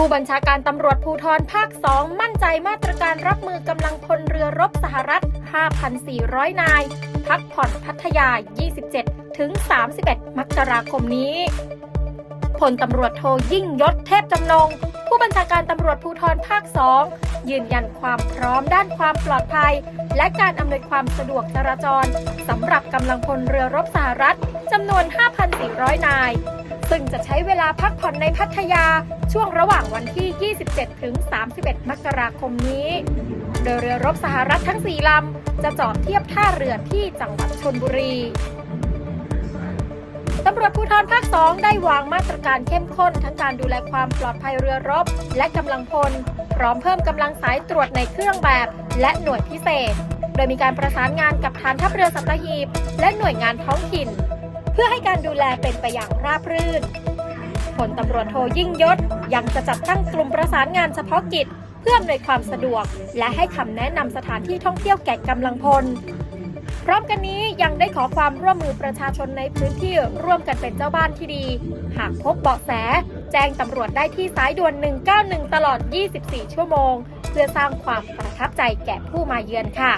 ผู้บัญชาการตำรวจภูธรภาค 2 มั่นใจมาตรการรับมือกำลังพลเรือรบสหรัฐ 5,400 นาย พักผ่อนพัทยา 27 ถึง 31 มกราคมนี้ พลตำรวจโทยิ่งยศเทพจำนง ผู้บัญชาการตำรวจภูธรภาค 2 ยืนยันความพร้อมด้านความปลอดภัย และการอำนวยความสะดวกจราจรสำหรับกำลังพลเรือรบสหรัฐจำนวน 5,400 นาย ซึ่งจะใช้เวลาพักผ่อนในพัทยาช่วงระหว่างวันที่ 27 ถึง 31 มกราคมนี้ โดยเรือรบสหรัฐทั้ง 4 ลำจะจอดเทียบท่าเรือที่จังหวัดชนบุรีำรวจภูธรภาค 2 ได้วางมาตรการเข้มข้น ทั้งการดูแลความปลอดภัยเรือรบ และกำลังพล พร้อมเพิ่มกำลังสายตรวจในเครื่องแบบ และหน่วยพิเศษ โดยมีการประสานงานกับฐานทัพเรือสัตหีบ และหน่วยงานท้องถิ่น เพื่อให้การดูแลเป็นไปอย่างราบรื่นผลตำรวจโทยิ่งยศ ยังจะจัดตั้งกลุ่มประสานงานเฉพาะกิจ เพื่ออำนวยความสะดวก และให้คำแนะนำสถานที่ท่องเที่ยวแก่กำลังพล พร้อมกันนี้ยังได้ขอความร่วมมือประชาชนในพื้นที่ร่วมกันเป็นเจ้าบ้านที่ดี หากพบเบาะแส แจ้งตำรวจได้ที่สายด่วน 191 ตลอด 24 ชั่วโมง เพื่อสร้างความประทับใจแก่ผู้มาเยือนค่ะ